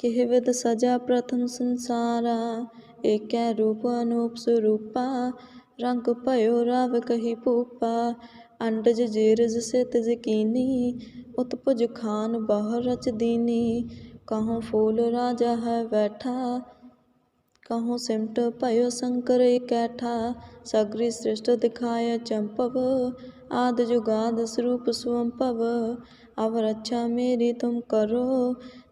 કહેવત ਸਜਾ ਪ੍ਰਥਮ ਸੰਸਾਰਾ એક્યા રૂપ અનુપ સ્વરૂપા રંગ ભયો રાવ કહી ભૂપા ਅੰਡਜ ਜੀਰਜ ਸਿਤ ਜਕੀਨੀ, ਉਤਪੁਜ ਖਾਨ ਬਾਹਰ ਰਚ ਦੀਨੀ ਕਹਉ ਫੂਲ ਰਾਜਾ ਹੈ ਬੈਠਾ ਕਹਉ ਸਿਮਟ ਭਇਓ ਸੰਕਰ ਇਕੈਠਾ, ਸਗਰੀ ਸ੍ਰਿਸ਼ਟ ਦਿਖਾਇ ਚੰਪਵ, ਆਦ ਜੁਗਾਦ ਸਰੂਪ ਸੁਵੰਭਵ ਅਵ ਰੱਛਾ ਮੇਰੀ ਤੁਮ ਕਰੋ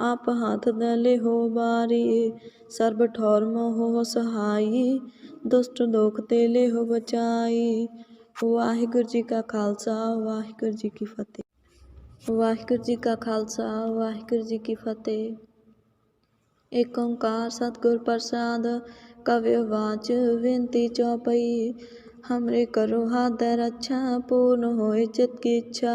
आप हाथ दले हो बारी सर्ब ठौर मोह सहाई दुष्ट दुख ते ले हो बचाई ਵਾਹਿਗੁਰੂ ਜੀ ਕਾ ਖਾਲਸਾ ਵਾਹਿਗੁਰੂ ਜੀ ਕੀ ਫਤਿਹ ਵਾਹਿਗੁਰੂ ਜੀ ਕਾ ਖਾਲਸਾ ਵਾਹਿਗੁਰੂ ਜੀ ਕੀ ਫਤਿਹ ਏਕ ਓੰਕਾਰ ਸਤਿਗੁਰ ਪ੍ਰਸਾਦ ਕਵਿ ਵਾਚ ਵਿਨਤੀ ਚੌਪਈ हमरे करो हाथ रक्षा पूर्ण होए चित की इच्छा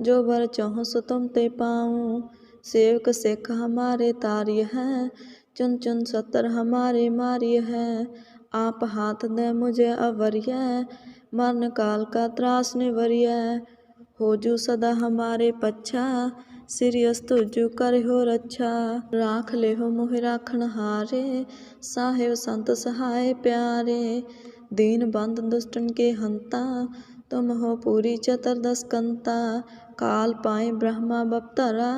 जो बर चाहूं सो तुम ते पाऊं सेवक सिख हमारे तार्य है चुन चुन सतर हमारे मार्य है आप हाथ दे मुझे अवरिय मरण काल का त्रास निवरिय हो जू सदा हमारे पच्छा सिरियस तुझु कर हो रक्षा राख ले हो मोहि राखण हारे साहेब संत सहाय प्यारे दीन बंद दुष्टन के हंता तुम हो पूरी चतुर्दश कंता काल पाए ब्रह्मा बपतरा।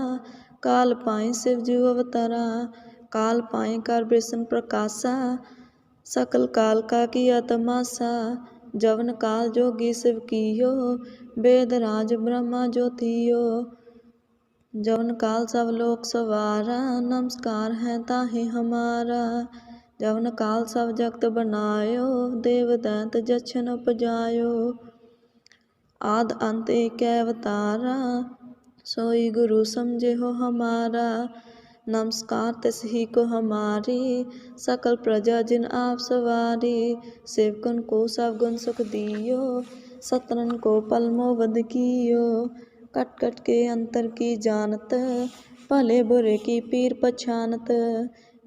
काल पाए शिव जू अवतरा। काल पाए कर विष्णु प्रकाशा। सकल काल का किया तमाशा। जवन काल जोगी शिव कियो। वेद राज ब्रह्मा ज्योतियो। जवन काल सब लोक सवारा। नमस्कार है ताहि हमारा। जवन काल सब जगत बनायो। देव दैत जछन उपजायो। आद अंत एक अवतारा सोई गुरु समझे हो हमारा नमस्कार तिस ही को हमारी सकल प्रजा जिन आप सवारी सेवकन को सब गुण सुख दियो सतरन को पलमो वध कियो कट कट के अंतर की जानत भले बुरे की पीर पछानत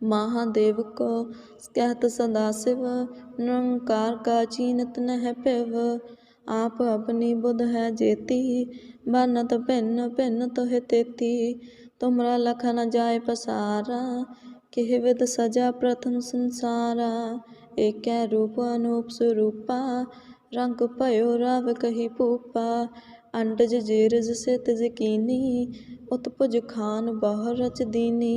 महादेव को कहत सदा शिव निरंकार का चीनत नह पिव आप अपनी बुध है जेती बनत भिन्न भिन्न तोह तेती तुमरा लख न जाय पसारा किह विद सजा प्रथम संसारा एक रूप अनूप स्वरूपा रंग भयो राव कही भूपा अंडज जेरज से तिज कीनी उत्पुज खान बाहर रच दीनी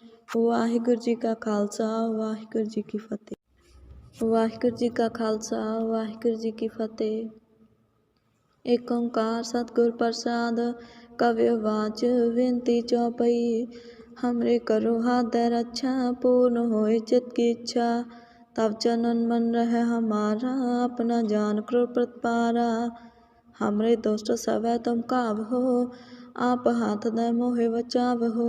ਵਾਹਿਗੁਰੂ ਜੀ ਕਾ ਖਾਲਸਾ ਵਾਹਿਗੁਰੂ ਜੀ ਕੀ ਫਤਿਹ ਵਾਹਿਗੁਰੂ ਜੀ ਕਾ ਖਾਲਸਾ ਵਾਹਿਗੁਰੂ ਜੀ ਕੀ ਫਤਿਹ ਏਕ ਓੰਕਾਰ ਸਤਿਗੁਰ ਪ੍ਰਸਾਦ ਕਵਿ ਵਾਚ ਬੇਨਤੀ ਚੌਪਈ हमरे करो हाथ रक्षा पूर्ण होए चित की इच्छा तब चनन मन रह हमारा अपना जान करो प्रतिपारा हमरे दोस्त सब तुम काव हो आप हाथ दे मोहे बचाव हो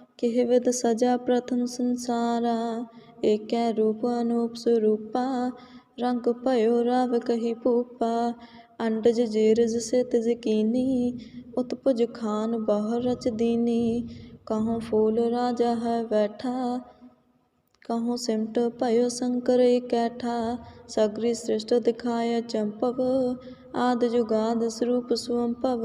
विद सजा प्रथम संसारा एक रूप अनूप स्वरूपा रंग भयो रव कही भूपा अंडज जेरज से तिज कीनी उत्पुज खान बहु रच दीनी कहूँ फूल राजा है बैठा कहूँ सिमट भयो शंकर कैठा सगरी सृष्ट दिखाय चंपव आद जुगाद स्वरूप स्वंपव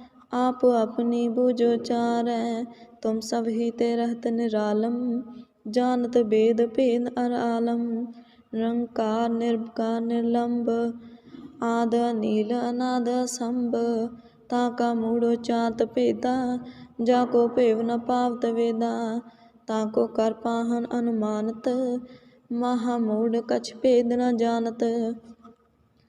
आप अपनी बुझो चारै तुम सब ही ते रहत निरालम जानत वेद भेद अर आलम निरंकार निर्विकार निर्लंब आद नील अनाद संभ ताका मूढ़ो चात भेदा जाको भेव न पावत वेदा ताको कर पाहन अनुमानत महामूढ़ कछ भेद न जानत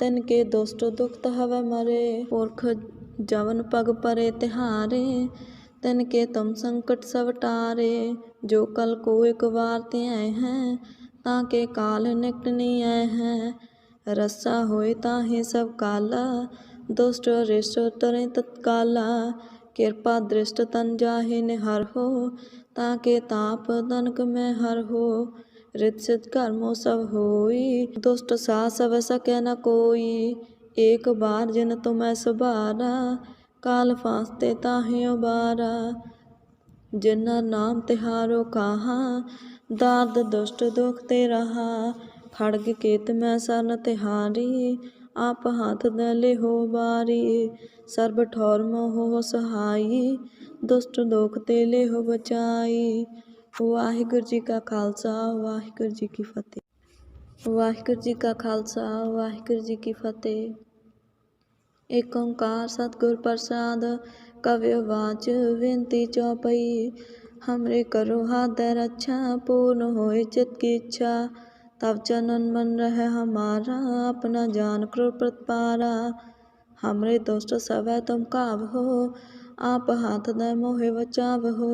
तिन के दुष्ट दुखत हव मरे। पुरख जवन पग परे तिहारे, तिन के तुम संकट सब टारे। जो कल को एक बार त्याय हैं, ताके काल निकट नहीं आए हैं। रस्सा होए ताहे सब काला, दुष्ट रिष्ट तरे तत्काला। कृपा दृष्ट तन जाहे निहर हो, ताके ताप तनक में हर हो। रित सिद्ध कर्मो सब होई दुष्ट सा सब सके न कोई एक बार जिन तुम्हें सुबारा काल फांसते ताहे उबारा जिन्ना नाम तिहारो कहा दाद दुष्ट दुख ते रहा खड़ग केत मैं सरन तिहारी आप हाथ दले हो बारी सर्ब ठौर मोह सहाई ਦੁਸ਼ਟ ਦੋਖ ਤੇ ਲਿਹੁ ਬਚਾਈ ਵਾਹਿਗੁਰੂ ਜੀ ਕਾ ਖਾਲਸਾ ਵਾਹਿਗੁਰੂ ਜੀ ਕੀ ਫਤਿਹ ਵਾਹਿਗੁਰੂ ਜੀ ਕਾ ਖਾਲਸਾ ਵਾਹਿਗੁਰੂ ਜੀ ਕੀ ਫਤਿਹ ਏਕ ਓੰਕਾਰ ਸਤਿਗੁਰ ਪ੍ਰਸਾਦ ਕਵਿ ਵਾਚ ਬੇਨਤੀ ਚੌਪਈ हमरे करो हाथ रक्षा पूर्ण होए चित की इच्छा तब चनन मन रहे हमारा अपना जान करो प्रतिपारा हमरे दोस्त सब तुम काव हो आप हाथ दे मोहे बचाव हो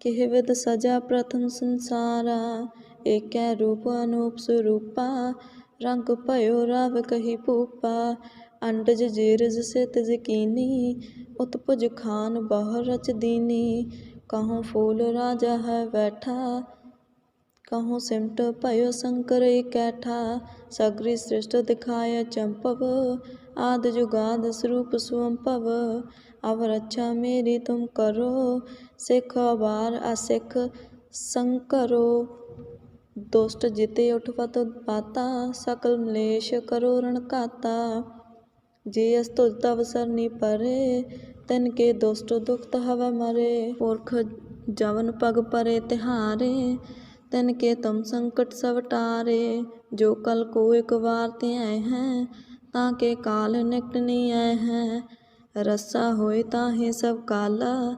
કહેવત સજા પ્રથમ સંસારા એકે રૂપ અનુપ સ્વરૂપા રંગ ભયો રાવ કહી પૂપા અંડજ જીરજ સિત જકીની ઉતપજ ખાન બહર રચ દીની કહું ફૂલ રાજા હૈ બેઠા કહું સિમટ ભયો શંકર કેઠા સગરી સૃષ્ટ દિખાય ચંપવ આદ જુગાદ સ્વરૂપ સ્વંપવ અવર અચ્છા મેરી તુમ કરો तुम करो सिख अबार असिख संकरो दुष्ट जिते उठवत पाता सकल मलेश करो रण काता जे अस्तुत अवसर नी परे तिन के दुष्ट दुखत हव मरे पुरख जवन पग परे तिहारे तिन के तुम संकट सब टारे जो कल को एक बार ते आए हैं ताके काल निकट नहीं आए हैं रस्सा होए ताहे सब काला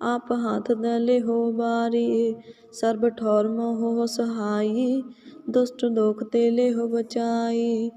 ਆਪ ਹਾਥ ਦਲੇ ਹੋ ਬਾਰੀ ਸਰਬ ਠੌਰ ਮੋਹ ਸਹਾਈ, ਦੁਸ਼ਟ ਦੋਖ ਤੇ ਲੈ ਹੋ ਬਚਾਈ।